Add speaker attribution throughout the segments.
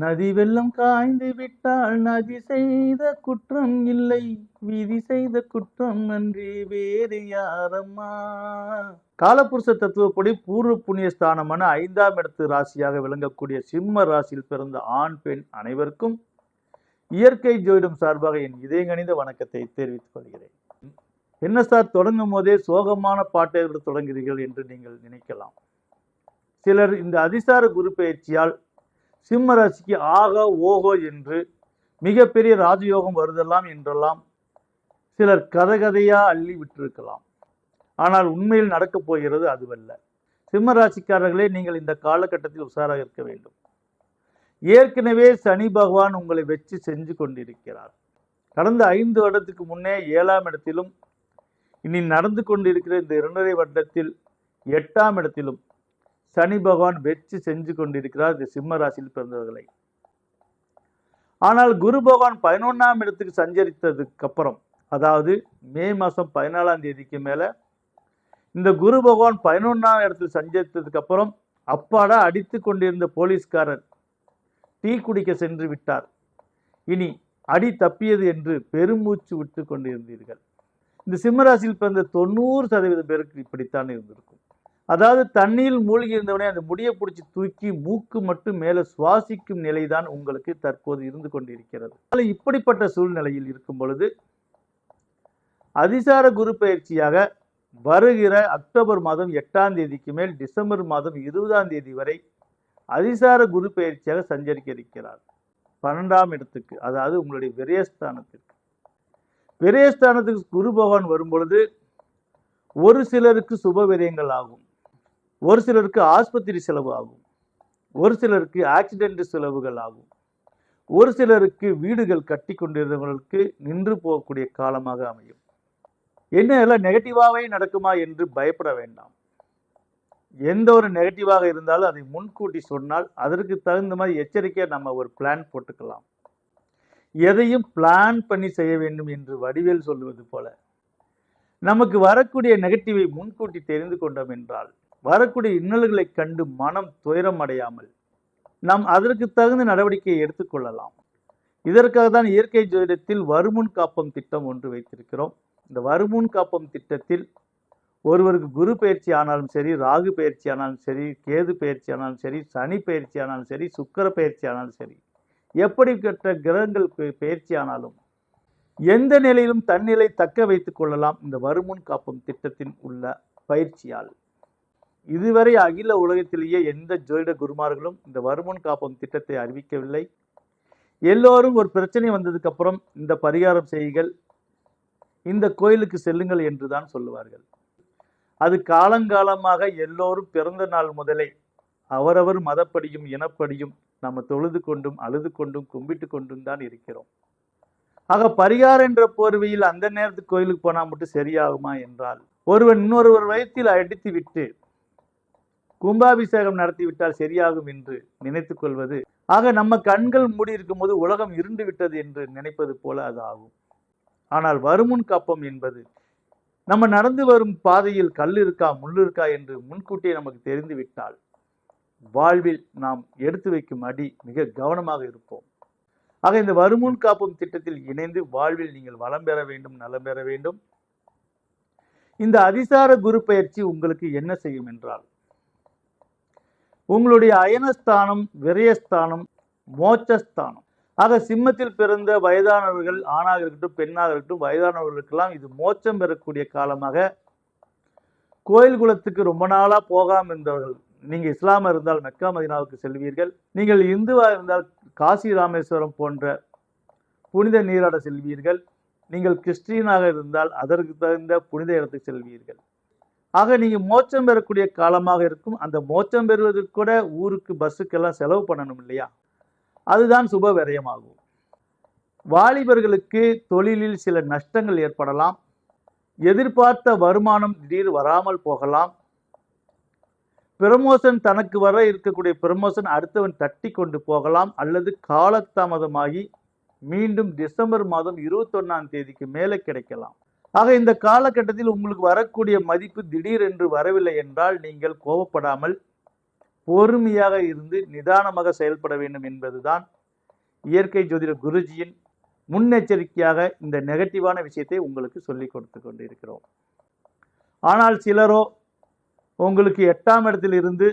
Speaker 1: நதி வெள்ளம் காய்ந்து விட்டால் நதி செய்த குற்றம் இல்லை. விதி செய்த குற்றம் நன்றி வேறு யாரம்மா? காலபுருஷ தத்துவப்படி பூர்வ புண்ணிய ஸ்தானமான ஐந்தாம் இடத்து ராசியாக விளங்கக்கூடிய சிம்ம ராசியில் பிறந்த ஆண் பெண் அனைவருக்கும் இயற்கை ஜோதிடம் சார்பாக என் இதயங்கணிந்த வணக்கத்தை தெரிவித்துக் கொள்கிறேன். என்ன சார் தொடங்கும் போதே சோகமான பாட்டை தொடங்குகிறீர்கள் என்று நீங்கள் நினைக்கலாம். சிலர் இந்த அதிசார குரு பயிற்சியால் சிம்ம ராசிக்கு ஆக ஓகோ என்று மிகப்பெரிய ராஜயோகம் வருதெல்லாம் என்றெல்லாம் சிலர் கதகதையா அள்ளி விட்டிருக்கலாம். ஆனால் உண்மையில் நடக்கப் போகிறது அதுவல்ல. சிம்ம ராசிக்காரர்களே நீங்கள் இந்த காலகட்டத்தில் உஷாராக இருக்க வேண்டும். ஏற்கனவே சனி பகவான் உங்களை வச்சு செஞ்சு கொண்டிருக்கிறார். கடந்த ஐந்து வருடத்துக்கு முன்னே ஏழாம் இடத்திலும் இனி நடந்து கொண்டிருக்கிற இந்த இரண்டரை வருடத்தில் எட்டாம் இடத்திலும் சனி பகவான் வெச்சு செஞ்சு கொண்டிருக்கிறார் இந்த சிம்ம ராசியில் பிறந்தவர்களை. ஆனால் குரு பகவான் பதினொன்றாம் இடத்துக்கு சஞ்சரித்ததுக்கு அப்புறம் அதாவது மே மாதம் பதினாலாம் தேதிக்கு மேலே இந்த குரு பகவான் பதினொன்றாம் இடத்துல சஞ்சரித்ததுக்கு அப்புறம் அப்பாடா அடித்து கொண்டிருந்த போலீஸ்காரர் டீ குடிக்க சென்று விட்டார். இனி அடி தப்பியது என்று பெருமூச்சு விட்டு கொண்டிருந்தீர்கள். இந்த சிம்மராசியில் பிறந்த தொண்ணூறு சதவீதம் பேருக்கு இப்படித்தான் இருந்திருக்கும். அதாவது தண்ணீர் மூழ்கி இருந்தவனே அந்த முடியை பிடிச்சி தூக்கி மூக்கு மட்டும் மேலே சுவாசிக்கும் நிலைதான் உங்களுக்கு தற்போது இருந்து கொண்டிருக்கிறது. இப்படிப்பட்ட சூழ்நிலையில் இருக்கும் பொழுது அதிசார குரு பயிற்சியாக வருகிற அக்டோபர் மாதம் எட்டாம் தேதிக்கு மேல் டிசம்பர் மாதம் இருபதாம் தேதி வரை அதிசார குரு பயிற்சியாக சஞ்சரிக்க இருக்கிறார். பன்னெண்டாம் இடத்துக்கு அதாவது உங்களுடைய விரயஸ்தானத்திற்கு. விரயஸ்தானத்துக்கு குரு பகவான் வரும் பொழுது ஒரு சிலருக்கு சுப விரயங்கள் ஆகும். ஒரு சிலருக்கு ஆஸ்பத்திரி செலவு ஆகும் ஒரு சிலருக்கு ஆக்சிடென்ட் செலவுகள் ஆகும். ஒரு சிலருக்கு வீடுகள் கட்டி கொண்டிருந்தவர்களுக்கு நின்று போகக்கூடிய காலமாக அமையும். என்ன எல்லாம் நெகட்டிவாகவே நடக்குமா என்று பயப்பட வேண்டாம். எந்த ஒரு நெகட்டிவாக இருந்தாலும் அதை முன்கூட்டி சொன்னால் அதற்கு தகுந்த மாதிரி எச்சரிக்கையாக நம்ம ஒரு பிளான் போட்டுக்கலாம். எதையும் பிளான் பண்ணி செய்ய வேண்டும் என்று வடிவேல் சொல்லுவது போல நமக்கு வரக்கூடிய நெகட்டிவை முன்கூட்டி தெரிந்து கொண்டோம் என்றால் வரக்கூடிய இன்னல்களை கண்டு மனம் துயரம் அடையாமல் நாம் அதற்கு தகுந்த நடவடிக்கையை எடுத்துக்கொள்ளலாம் இதற்காக தான் இயற்கை ஜோதிடத்தில் வருமுன் காப்பம் திட்டம் ஒன்று வைத்திருக்கிறோம். இந்த வருமுன் காப்பம் திட்டத்தில் ஒருவருக்கு குரு பயிற்சி ஆனாலும் சரி ராகு பயிற்சி ஆனாலும் சரி கேது பயிற்சி ஆனாலும் சரி சனி பயிற்சி ஆனாலும் சரி சுக்கர பயிற்சி ஆனாலும் சரி எப்படிப்பட்ட கிரகங்கள் பயிற்சி ஆனாலும் எந்த நிலையிலும் தன்னிலை தக்க வைத்துக் கொள்ளலாம். இந்த வருமுன் காப்பம் திட்டத்தின் உள்ள பயிற்சியால். இதுவரை அகில உலகத்திலேயே எந்த ஜோதிட குருமார்களும் இந்த வருமுன் காப்பம் திட்டத்தை அறிவிக்கவில்லை. எல்லோரும் ஒரு பிரச்சனை வந்ததுக்கு அப்புறம் இந்த பரிகாரம் செய்யுங்கள் இந்த கோயிலுக்கு செல்லுங்கள் என்று தான் சொல்லுவார்கள். அது காலங்காலமாக எல்லோரும் பிறந்த நாள் முதலே அவரவர் மதப்படியும் இனப்படியும் நம்ம தொழுது கொண்டும் அழுது கொண்டும் கும்பிட்டு கொண்டும் தான் இருக்கிறோம். ஆக பரிகாரம் என்ற போர்வையில் அந்த நேரத்துக்கு கோயிலுக்கு போனால் மட்டும் சரியாகுமா என்றால் ஒருவன் இன்னொருவர் வயத்தில் அடித்து விட்டு கும்பாபிஷேகம் நடத்திவிட்டால் சரியாகும் என்று நினைத்துக் கொள்வது ஆக நம்ம கண்கள் மூடி இருக்கும் போது உலகம் இருண்டு விட்டது என்று நினைப்பது போல அது ஆகும். ஆனால் வருமுன் காப்பம் என்பது நம்ம நடந்து வரும் பாதையில் கல் இருக்கா முள் இருக்கா என்று முன்கூட்டியே நமக்கு தெரிந்துவிட்டால் வாழ்வில் நாம் எடுத்து வைக்கும் அடி மிக கவனமாக இருப்போம். ஆக இந்த வருமுன் காப்பும் திட்டத்தில் இணைந்து வாழ்வில் நீங்கள் வளம் பெற வேண்டும் நலம் பெற வேண்டும். இந்த அதிசார குரு பயிற்சி உங்களுக்கு என்ன செய்யும் என்றால் உங்களுடைய அயனஸ்தானம் விரயஸ்தானம் மோட்சஸ்தானம். ஆக சிம்மத்தில் பிறந்த வயதானவர்கள் ஆணாக இருக்கட்டும் பெண்ணாக இருக்கட்டும் வயதானவர்களுக்கெல்லாம் இது மோட்சம் பெறக்கூடிய காலமாக. கோயில் குலத்துக்கு ரொம்ப நாளாக போகாமல் இருந்தவர்கள் நீங்கள் இஸ்லாமாக இருந்தால் மெக்கா மதினாவுக்கு செல்வீர்கள். நீங்கள் இந்துவாக இருந்தால் காசி ராமேஸ்வரம் போன்ற புனித நீராட செல்வீர்கள். நீங்கள் கிறிஸ்டியனாக இருந்தால் அதற்கு தகுந்த புனித இடத்துக்கு செல்வீர்கள். ஆக நீங்கள் மோச்சம் பெறக்கூடிய காலமாக இருக்கும். அந்த மோச்சம் பெறுவதற்கு கூட ஊருக்கு பஸ்ஸுக்கெல்லாம் செலவு பண்ணணும் இல்லையா? அதுதான் சுப விரயமாகும். வாலிபர்களுக்கு தொழிலில் சில நஷ்டங்கள் ஏற்படலாம். எதிர்பார்த்த வருமானம் திடீர் வராமல் போகலாம். பிரமோஷன் தனக்கு வர இருக்கக்கூடிய பிரமோஷன் அடுத்தவன் தட்டி கொண்டு போகலாம். அல்லது காலதாமதமாகி மீண்டும் டிசம்பர் மாதம் இருபத்தொன்னாம் தேதிக்கு மேலே கிடைக்கலாம். ஆக இந்த காலகட்டத்தில் உங்களுக்கு வரக்கூடிய மதிப்பு திடீரென்று வரவில்லை என்றால் நீங்கள் கோபப்படாமல் பொறுமையாக இருந்து நிதானமாக செயல்பட வேண்டும் என்பதுதான் இயற்கை ஜோதிட குருஜியின் முன்னெச்சரிக்கையாக இந்த நெகட்டிவான விஷயத்தை உங்களுக்கு சொல்லி கொடுத்து கொண்டிருக்கிறோம். ஆனால் சிலரோ உங்களுக்கு எட்டாம் இடத்தில் இருந்து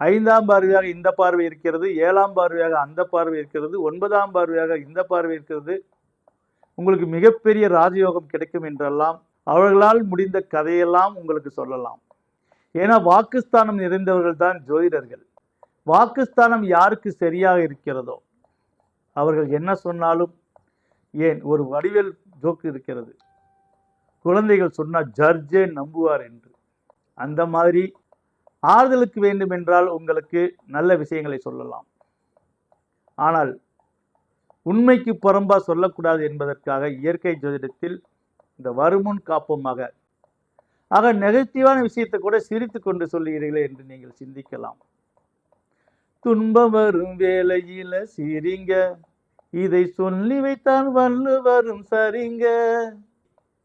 Speaker 1: ஐந்தாம் பார்வையாக இந்த பார்வை இருக்கிறது ஏழாம் பார்வையாக அந்த பார்வை இருக்கிறது ஒன்பதாம் பார்வையாக இந்த பார்வை இருக்கிறது உங்களுக்கு மிகப்பெரிய ராஜயோகம் கிடைக்கும் என்றெல்லாம் அவர்களால் முடிந்த கதையெல்லாம் உங்களுக்கு சொல்லலாம். ஏன்னா வாக்குஸ்தானம் நிறைந்தவர்கள் தான் ஜோதிடர்கள். வாக்குஸ்தானம் யாருக்கு சரியாக இருக்கிறதோ அவர்கள் என்ன சொன்னாலும் ஏன் ஒரு வடிவேல் ஜோக்கு இருக்கிறது. குழந்தைகள் சொன்னால் ஜர்ஜே நம்புவார் என்று. அந்த மாதிரி ஆறுதலுக்கு வேண்டுமென்றால் உங்களுக்கு நல்ல விஷயங்களை சொல்லலாம். ஆனால் உண்மைக்கு புறம்பா சொல்லக்கூடாது என்பதற்காக இயற்கை ஜோதிடத்தில் இந்த வருமுன் காப்பமாக ஆக. நெகட்டிவான விஷயத்தை கூட சிரித்து கொண்டு சொல்லுகிறீர்களே என்று நீங்கள் சிந்திக்கலாம். துன்பம் வரும் வேலையில சிரிங்க. இதை சொல்லி வைத்தால் வல்லு வரும் சரிங்க.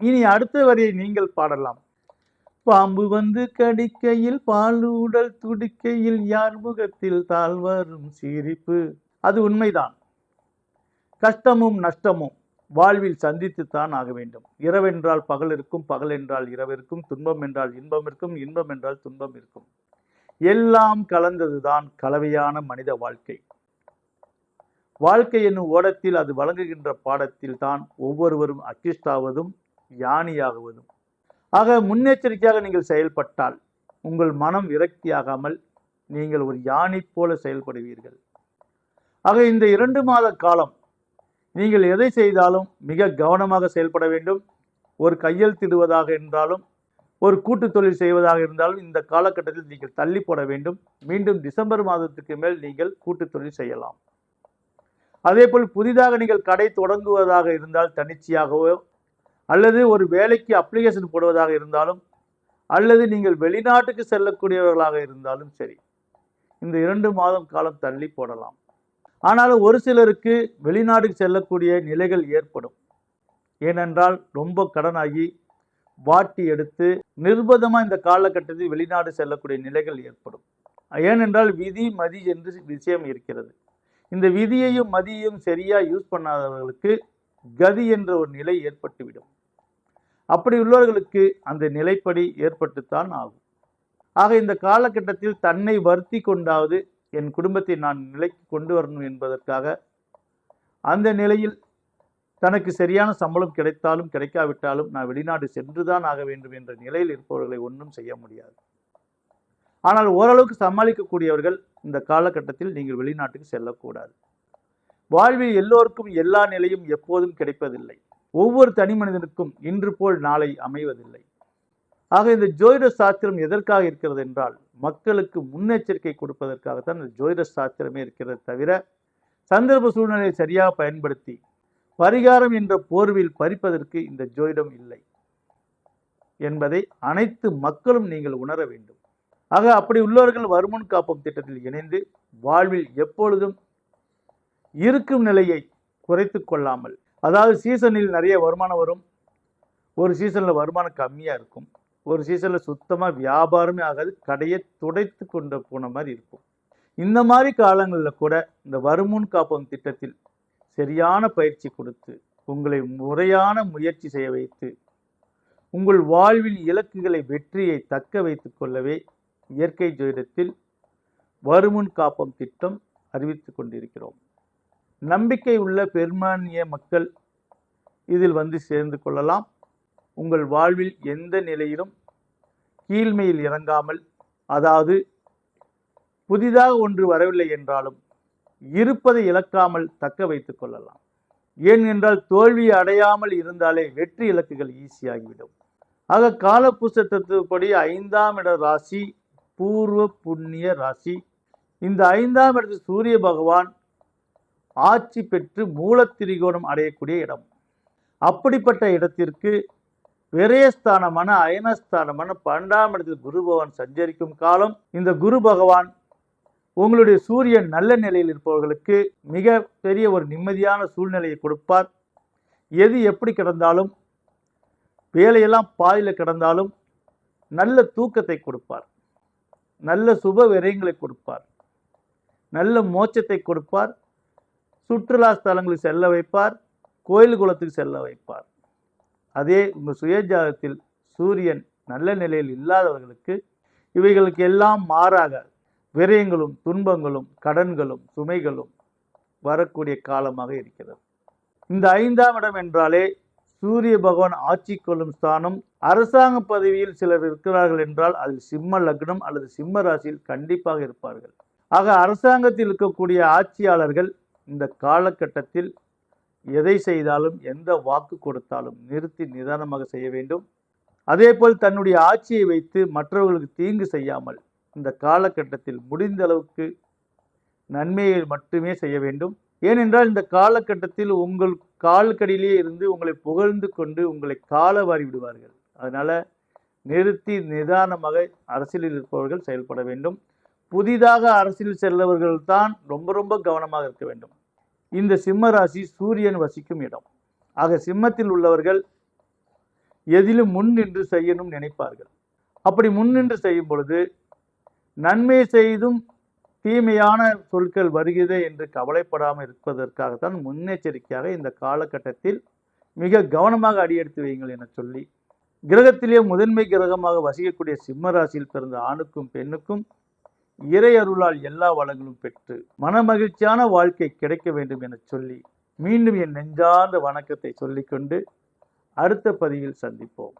Speaker 1: இனி அடுத்த வரியை நீங்கள் பாடலாம். பாம்பு வந்து கடிக்கையில் பாலுடல் துடிக்கையில் யார் முகத்தில் தாழ் வரும் சிரிப்பு. அது உண்மைதான். கஷ்டமும் நஷ்டமும் வாழ்வில் சந்தித்துத்தான் ஆக வேண்டும். இரவென்றால் பகல் இருக்கும் பகல் என்றால் இரவிற்கும் துன்பம் என்றால் இன்பம் இருக்கும் இன்பம் என்றால் துன்பம் இருக்கும். எல்லாம் கலந்ததுதான் கலவையான மனித வாழ்க்கை. வாழ்க்கை என்னும் ஓடத்தில் அது வழங்குகின்ற பாடத்தில் தான் ஒவ்வொருவரும் அக்கிஷ்டாவதும் யானியாகுவதும் ஆக முன்னெச்சரிக்கையாக நீங்கள் செயல்பட்டால் உங்கள் மனம் விரக்தியாகாமல் நீங்கள் ஒரு யானை போல செயல்படுவீர்கள். ஆக இந்த இரண்டு மாத காலம் நீங்கள் எதை செய்தாலும் மிக கவனமாக செயல்பட வேண்டும். ஒரு கையெழுத்திடுவதாக இருந்தாலும் ஒரு கூட்டு தொழில் செய்வதாக இருந்தாலும் இந்த காலகட்டத்தில் நீங்கள் தள்ளி போட வேண்டும். மீண்டும் டிசம்பர் மாதத்துக்கு மேல் நீங்கள் கூட்டு தொழில் செய்யலாம். அதேபோல் புதிதாக நீங்கள் கடை தொடங்குவதாக இருந்தால் தனிச்சையாகவோ அல்லது ஒரு வேலைக்கு அப்ளிகேஷன் போடுவதாக இருந்தாலும் அல்லது நீங்கள் வெளிநாட்டுக்கு செல்லக்கூடியவர்களாக இருந்தாலும் சரி இந்த இரண்டு மாதம் காலம் தள்ளி போடலாம். ஆனாலும் ஒரு சிலருக்கு வெளிநாடு செல்லக்கூடிய நிலைகள் ஏற்படும். ஏனென்றால் ரொம்ப கடனாகி வாட்டி எடுத்து நிர்பந்தமாக இந்த காலகட்டத்தில் வெளிநாடு செல்லக்கூடிய நிலைகள் ஏற்படும். ஏனென்றால் விதி மதி என்று விஷயம் இருக்கிறது. இந்த விதியையும் மதியையும் சரியாக யூஸ் பண்ணாதவர்களுக்கு கதி என்ற ஒரு நிலை ஏற்பட்டுவிடும். அப்படி உள்ளவர்களுக்கு அந்த நிலைப்படி ஏற்பட்டுத்தான் ஆகும். ஆக இந்த காலகட்டத்தில் தன்னை வருத்தி கொண்டாவது என் குடும்பத்தை நான் நிலைக்கு கொண்டு வரணும் என்பதற்காக அந்த நிலையில் தனக்கு சரியான சம்பளம் கிடைத்தாலும் கிடைக்காவிட்டாலும் நான் வெளிநாடு சென்றுதான் ஆக வேண்டும் என்ற நிலையில் இருப்பவர்களை ஒன்றும் செய்ய முடியாது. ஆனால் ஓரளவுக்கு சமாளிக்கக்கூடியவர்கள் இந்த காலகட்டத்தில் நீங்கள் வெளிநாட்டுக்கு செல்லக்கூடாது. வாழ்வில் எல்லோருக்கும் எல்லா நிலையும் எப்போதும் கிடைப்பதில்லை. ஒவ்வொரு தனி மனிதனுக்கும் இன்று போல் நாளை அமைவதில்லை. ஆக இந்த ஜோதிட சாஸ்திரம் எதற்காக இருக்கிறது என்றால் மக்களுக்கு முன்னெச்சரிக்கை கொடுப்பதற்காகத்தான் இந்த ஜோதிட சாஸ்திரமே இருக்கிறது தவிர சந்தர்ப்ப சூழ்நிலையை சரியாக பயன்படுத்தி பரிகாரம் என்ற போர்வில் பறிப்பதற்கு இந்த ஜோதிடம் இல்லை என்பதை அனைத்து மக்களும் நீங்கள் உணர வேண்டும். ஆக அப்படி உள்ளவர்கள் வருமுன் காப்போம் திட்டத்தில் இணைந்து வாழ்வில் எப்பொழுதும் இருக்கும் நிலையை குறைத்து கொள்ளாமல் அதாவது சீசனில் நிறைய வருமானம் வரும். ஒரு சீசனில் வருமானம் கம்மியாக இருக்கும். ஒரு சீசனில் சுத்தமாக வியாபாரமே ஆகாது கடையை துடைத்து கொண்டு போன மாதிரி இருக்கும். இந்த மாதிரி காலங்களில் கூட இந்த வருமுன் காப்பம் திட்டத்தில் சரியான பயிற்சி கொடுத்து உங்களை முறையான முயற்சி செய்ய வைத்து உங்கள் வாழ்வில் இலக்குகளை வெற்றியை தக்க வைத்து கொள்ளவே இயற்கை ஜோதிடத்தில் வருமுன் காப்பம் திட்டம் அறிவித்து கொண்டிருக்கிறோம். நம்பிக்கை உள்ள பெரும்பான்மைய மக்கள் இதில் வந்து சேர்ந்து கொள்ளலாம். உங்கள் வாழ்வில் எந்த நிலையிலும் கீழ்மையில் இறங்காமல் அதாவது புதிதாக ஒன்று வரவில்லை என்றாலும் இருப்பதை இழக்காமல் தக்க வைத்துக் கொள்ளலாம். ஏன் என்றால் தோல்வி அடையாமல் இருந்தாலே வெற்றி இலக்குகள் ஈஸியாகிவிடும். ஆக காலபூச தத்துவப்படி ஐந்தாம் இட ராசி பூர்வ புண்ணிய ராசி. இந்த ஐந்தாம் இடத்தில் சூரிய பகவான் ஆட்சி பெற்று மூலத்திரிகோணம் அடையக்கூடிய இடம். அப்படிப்பட்ட இடத்திற்கு விரயஸ்தானமான அயனஸ்தானமான பன்னெண்டாம் இடத்தில் குரு பகவான் சஞ்சரிக்கும் காலம். இந்த குரு பகவான் உங்களுடைய சூரியன் நல்ல நிலையில் இருப்பவர்களுக்கு மிக பெரிய ஒரு நிம்மதியான சூழ்நிலையை கொடுப்பார். எது எப்படி கிடந்தாலும் வேலையெல்லாம் பாதியில் கிடந்தாலும் நல்ல தூக்கத்தை கொடுப்பார். நல்ல சுப விரயங்களை கொடுப்பார். நல்ல மோட்சத்தை கொடுப்பார். சுற்றுலா ஸ்தலங்களுக்கு செல்ல வைப்பார். கோயில் குளத்துக்கு செல்ல வைப்பார். அதே உங்கள் சுயஜாதத்தில் சூரியன் நல்ல நிலையில் இல்லாதவர்களுக்கு இவைகளுக்கு எல்லாம் மாறாக விரயங்களும் துன்பங்களும் கடன்களும் சுமைகளும் வரக்கூடிய காலமாக இருக்கிறது. இந்த ஐந்தாம் இடம் என்றாலே சூரிய பகவான் ஆட்சி கொள்ளும் ஸ்தானம். அரசாங்க பதவியில் சிலர் இருக்கிறார்கள் என்றால் அதில் சிம்ம லக்னம் அல்லது சிம்ம ராசியில் கண்டிப்பாக இருப்பார்கள். ஆக அரசாங்கத்தில் இருக்கக்கூடிய ஆட்சியாளர்கள் இந்த காலகட்டத்தில் எதை செய்தாலும் எந்த வாக்கு கொடுத்தாலும் நிறுத்தி நிதானமாக செய்ய வேண்டும். அதேபோல் தன்னுடைய ஆட்சியை வைத்து மற்றவர்களுக்கு தீங்கு செய்யாமல் இந்த காலகட்டத்தில் முடிந்த அளவுக்கு நன்மையை மட்டுமே செய்ய வேண்டும். ஏனென்றால் இந்த காலகட்டத்தில் உங்கள் கால்கடியிலே இருந்து உங்களை புகழ்ந்து கொண்டு உங்களை கால வாரி விடுவார்கள். அதனால் நிறுத்தி நிதானமாக அரசியலில் இருப்பவர்கள் செயல்பட வேண்டும். புதிதாக அரசியல் செல்லவர்கள் தான் ரொம்ப ரொம்ப கவனமாக இருக்க வேண்டும். இந்த சிம்ம ராசி சூரியன் வசிக்கும் இடம். ஆக சிம்மத்தில் உள்ளவர்கள் எதிலும் முன் நின்று செய்யணும் நினைப்பார்கள். அப்படி முன்னின்று செய்யும் பொழுது நன்மை செய்தும் தீமையான சொற்கள் வருகிறதே என்று கவலைப்படாமல் இருப்பதற்காகத்தான் முன்னெச்சரிக்கையாக இந்த காலகட்டத்தில் மிக கவனமாக அடியெடுத்து வையுங்கள் என சொல்லி கிரகத்திலே முதன்மை கிரகமாக வசிக்கக்கூடிய சிம்ம ராசியில் பிறந்த ஆணுக்கும் பெண்ணுக்கும் இறை அருளால் எல்லா வளங்களும் பெற்று மனமகிழ்ச்சியான வாழ்க்கை கிடைக்க வேண்டும் என சொல்லி மீண்டும் என் நெஞ்சார்ந்த வணக்கத்தை சொல்லிக்கொண்டு அடுத்த பதிவில் சந்திப்போம்.